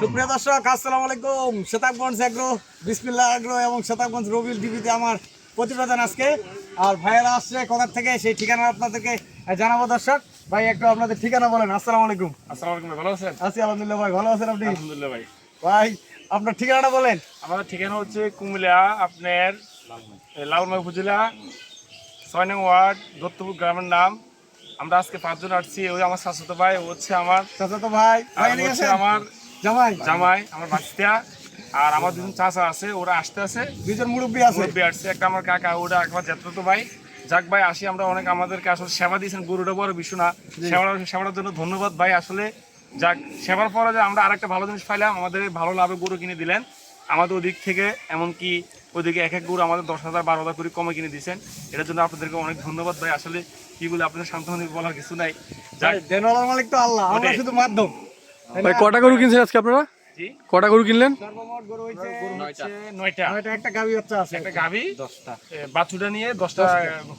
সুপ্রিয় দর্শক আসসালামু আলাইকুম। শতাবগঞ্জ এগ্রো বিসমিল্লাহ এগ্রো এবং শতাবগঞ্জ রবিল টিভিতে আমার প্রতিবেদন আজকে। আর ভাইয়েরা আসছে কোথার থেকে সেই ঠিকানা আপনাদেরকে জানাব দর্শক। ভাই একটু আপনাদের ঠিকানা বলেন। আসসালামু আলাইকুম। আসসালামু আলাইকুম ভালো আছেন? আছি আলহামদুলিল্লাহ ভাই ভালো আছেন আপনি? আলহামদুলিল্লাহ ভাই। ভাই আপনার ঠিকানাটা বলেন। আমাদের ঠিকানা হচ্ছে কুমিল্লা আপনার লালমাই উপজেলা ছয় নং ওয়ার্ড দত্তপুর গ্রামের নাম। আমরা আজকে পাঁচজন আসছি। ওই আমার শাশুতো ভাই ও হচ্ছে আমার চাচা তো ভাই। আমার জামাই। জামাই আমার বাচ্চা আর আমার দুজন চাচা আছে ওরা আসতে আছে। দুজন মুরব্বী আছে। মুরব্বী আসছে একটা আমার কাকা ওটা একবার তো ভাই। যাক ভাই আসি আমরা অনেক আমাদেরকে আসলে সেবা দিয়েছেন গরুটা বড় বিষয় না। সেবার সেবার জন্য ধন্যবাদ ভাই আসলে যাক সেবার পরে যে আমরা আরেকটা ভালো জিনিস পাইলাম আমাদের ভালো লাভে গরু কিনে দিলেন। আমাদের ওদিক থেকে এমনকি ওদিকে এক এক গরু আমাদের দশ হাজার বারো হাজার করে কমে কিনে দিয়েছেন। এটার জন্য আপনাদেরকে অনেক ধন্যবাদ ভাই আসলে কি বলে আপনাদের সান্ত্বনা বলার কিছু নাই। যাক। দেনওয়ালার মালিক তো আল্লাহ আমরা শুধু মাধ্যম। ভাই কটা গরু কিনছেন আজকে আপনারা? কটা গরু কিনলেন? সর্বমোট গরু হইছে হচ্ছে নয়টা। নয়টা। একটা গাভী বাচ্চা আছে। একটা গাভি দশটা। বাছুটা নিয়ে দশটা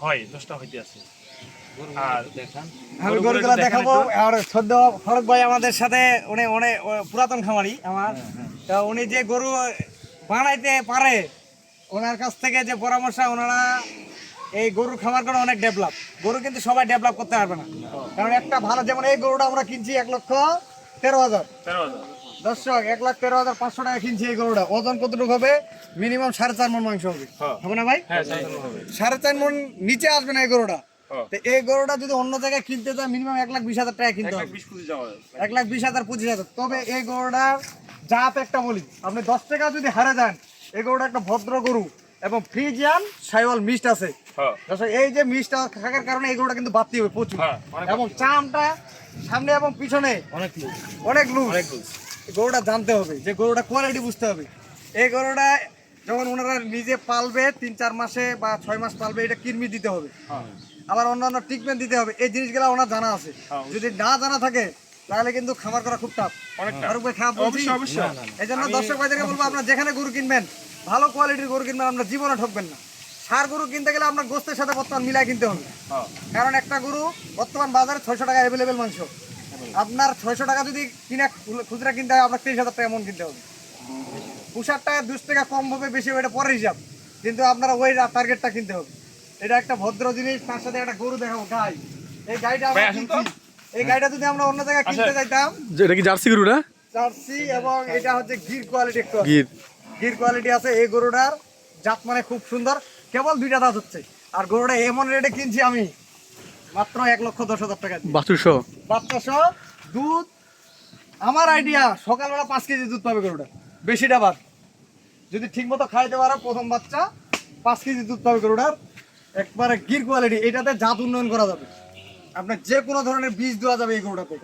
হয় দশটা হইতে আছে। আমি গরুগুলা দেখাবো। আর সদ্য ফরক ভাই আমাদের সাথে উনি অনেক পুরাতন খামারি আমার। তা উনি যে গরু বানাইতে পারে ওনার কাছ থেকে যে পরামর্শ ওনারা এই গরুর খামার করে অনেক ডেভেলপ গরু কিন্তু সবাই ডেভেলপ করতে পারবে না। কারণ একটা ভালো যেমন এই গরুটা আমরা কিনছি এক লক্ষ তেরো হাজার। দর্শক এক লাখ তেরো হাজার পাঁচশো টাকা কিনছি এই গরুটা। ওজন কতটুকু হবে? মিনিমাম সাড়ে চার মন মাংস হবে। হ্যাঁ। হবে না ভাই? হ্যাঁ হবে। সাড়ে চার মন নিচে আসবে না এই গরুটা। হ্যাঁ। তো এই গরুটা যদি অন্য জায়গায় কিনতে যায় মিনিমাম এক লাখ বিশ হাজার টাকা কিনতে এক লাখ হবে। এক লাখ বিশ হাজার পঁচিশ হাজার। তবে এই গরুটার জাত একটা বলি। আপনি দশ টাকা যদি হারে যান এই গরুটা একটা ভদ্র গরু। এবং ফ্রিজিয়ান সাইওয়াল মিস্ট আছে। হ্যাঁ। দর্শক, এই যে মিস্টটা থাকার কারণে এই গরুটা কিন্তু বাড়তি হবে প্রচুর। হ্যাঁ, এবং চামটা সামনে এবং পিছনে অনেক লোক অনেক লুজ অনেক লোক গরুটা জানতে হবে যে গরুটা কোয়ালিটি বুঝতে হবে। এই গরুটা যখন ওনারা নিজে পালবে তিন চার মাসে বা ছয় মাস পালবে এটা কিরমি দিতে হবে। আবার অন্যান্য ট্রিটমেন্ট দিতে হবে এই জিনিসগুলো ওনার জানা আছে। হ্যাঁ, যদি না জানা থাকে তাহলে কিন্তু খামার করা খুব টাফ অনেক। খারাপ বলছি। এই জন্য দর্শক ভাইদেরকে বলব আপনারা যেখানে গরু কিনবেন ভালো কোয়ালিটির গরু কিনবেন আপনার জীবনে ঠকবেন না। সার গরু কিনতে গেলে আপনার গোস্তের সাথে বর্তমান মিলাই কিনতে হবে। হ্যাঁ। কারণ একটা গরু বর্তমান বাজারে ছয়শো টাকা অ্যাভেলেবেল মাংস। আপনার ছয়শো টাকা যদি কিনা খুচরা কিনতে হয় আপনার তিরিশ হাজার টাকা এমন কিনতে হবে। পুষারটা দুশ টাকা কম হবে বেশি হবে এটা পরের হিসাব। কিন্তু আপনারা ওই টার্গেটটা কিনতে হবে। এটা একটা ভদ্র জিনিস তার সাথে একটা গরু দেখাবো গাই। এই গাইটা। এই গাইটা যদি আমরা অন্য জায়গায় কিনতে আসেন। যাইতাম এটা কি জার্সি গরু না? জার্সি এবং এটা হচ্ছে গির কোয়ালিটি। গির। গির কোয়ালিটি আছে এই গরুটার জাত মানে খুব সুন্দর কেবল দুইটা দাঁত হচ্ছে। আর গরুটা এমন রেটে কিনছি আমি মাত্র এক লক্ষ দশ হাজার টাকা দিয়ে। বাছুর বাচ্চা সহ দুধ আমার আইডিয়া সকালবেলা পাঁচ কেজি দুধ পাবে গরুটা বেশিটা বাদ। যদি ঠিক মতো খাইতে পারো প্রথম বাচ্চা পাঁচ কেজি দুধ পাবে গরুটার। একবারে গির কোয়ালিটি এটাতে জাত উন্নয়ন করা যাবে। আপনার যে কোনো ধরনের বীজ দেওয়া যাবে এই গরুটাতে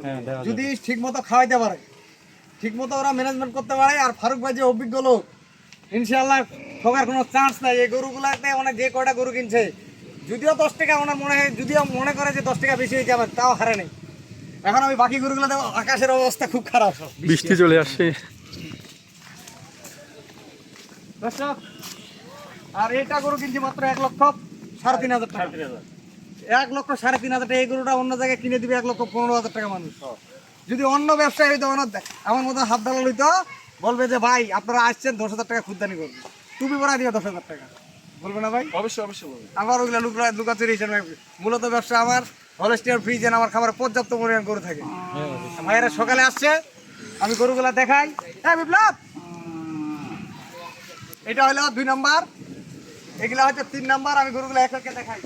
যদি ঠিক মতো খাওয়াইতে পারে ঠিক মতো ওরা ম্যানেজমেন্ট করতে পারে আর ফারুক ভাই যে অভিজ্ঞ লোক ইনশাল্লাহ ঠকার কোনো চান্স নাই। এই গরুগুলাতে অনেক যে কয়টা গরু কিনছে যদিও দশ টাকা ওনার মনে হয় যদিও মনে করে যে দশ টাকা বেশি হয়ে যাবে তাও হারে নেই। এখন আমি বাকি গরুগুলো দেবো আকাশের অবস্থা খুব খারাপ। বৃষ্টি চলে আসছে। দর্শক আর এটা গরু কিনছি মাত্র এক লক্ষ সাড়ে তিন হাজার টাকা। সাড়ে তিন হাজার। এক লক্ষ সাড়ে তিন হাজার টাকা এই গরুটা অন্য জায়গায় কিনে দিবে এক লক্ষ পনেরো হাজার টাকা মানুষ। যদি অন্য ব্যবসায়ী হইতো আমার আমার মতো হাত দালাল হইতো বলবে যে ভাই আপনারা আসছেন দশ হাজার টাকা খুদ্দানি করবে তুমি পরা দিবে দশ হাজার টাকা বলবে না ভাই অবশ্যই অবশ্যই বলবেন আমার ওইগুলো লুকা লুকাচুরি হিসেবে মূলত ব্যবসা আমার হলস্টিয়ার ফ্রিজ আমার খাবার পর্যাপ্ত পরিমাণ গরু থাকে ভাইয়েরা সকালে আসছে আমি গরুগুলা দেখাই হ্যাঁ বিপ্লব এটা হলো দুই নাম্বার এগুলা হচ্ছে তিন নাম্বার আমি গরুগুলা এক একে দেখাই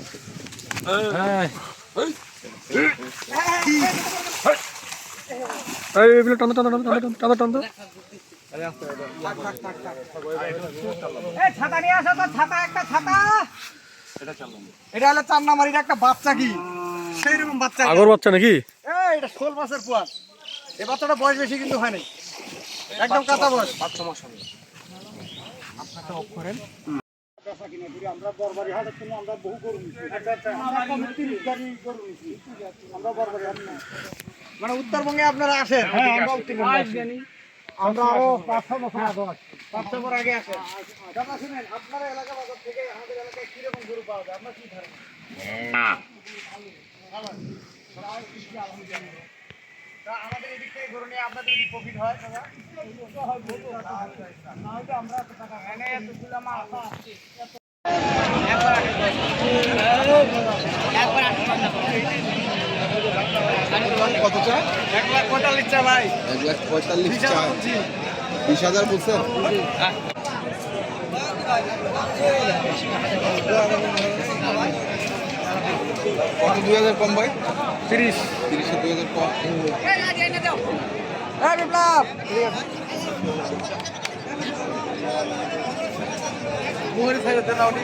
এই এগুলো টানো টানো টানো টানো টানো টানো এই ছাতা নিয়ে আসো তো ছাতা একটা ছাতা। এটা হলো চার নাম্বার একটা বাচ্চা কি? সেই রকম বাচ্চা আগর বাচ্চা নাকি? এই এটা ষোল মাসের পোয়াল। এই বাচ্চাটা বয়স বেশি কিন্তু হয় নাই। একদম কাঁচা বয়স। পাঁচ ছ মাস হবে আমরা বরবারি হাটের জন্য আমরা বহু গরু আমরা তিরিশ গাড়ি গরু আমরা বরবারি হাট মানে উত্তরবঙ্গে আপনারা আসেন। হ্যাঁ আমরা আরও পাঁচ ছ বছর আগে আসি পাঁচ ছ বছর আগে আসেন। দাদা শুনেন আপনার এলাকা বাজার থেকে আমাদের এলাকায় কীরকম গরু পাওয়া যায়? আপনার কি ধারণা? আমাদের এদিক থেকে গরু নিয়ে আপনাদের যদি প্রফিট হয় দাদা? কত চাই এক লাখ পঁয়তাল্লিশ চা ভাই এক লাখ পঁয়তাল্লিশ বলছি। বিশ হাজার বলছেন? কত দুই হাজার কম ভাই? তিরিশ। তিরিশে দুই হাজার কম। বিপ্লব! মুহুরি সাইড দেন আপনি।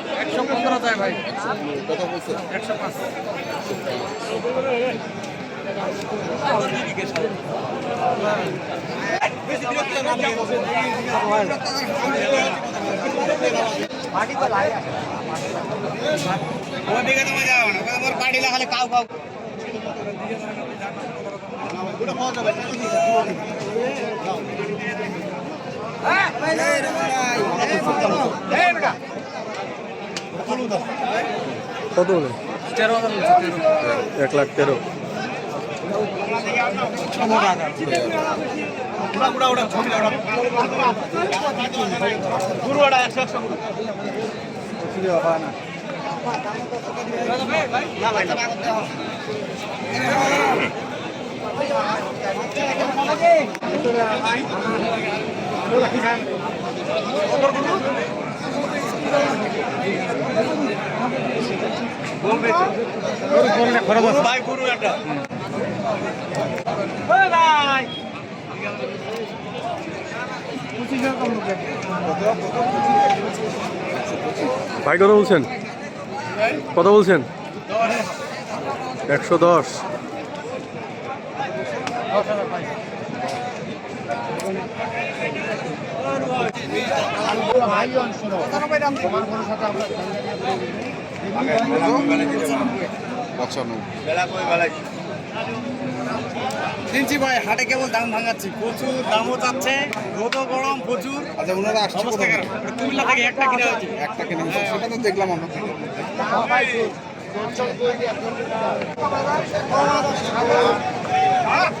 একশো পনেরো যায় ভাই কত বলছেন একশো পাঁচ কত বলে তেরো হাজার বলছে, তেরো। এক লাখ তেরো। ভাই কত বলছেন? কত বলছেন? একশো দশ। কিনছি ভাই হাটে কেবল দাম ভাঙাচ্ছি। প্রচুর দামও যাচ্ছে রোদ গরম প্রচুর। আচ্ছা ওনারা আসছে কুমিল্লা থেকে একটা কিনে হচ্ছে একটা কিনা সেটা তো দেখলাম আমরা। Ah!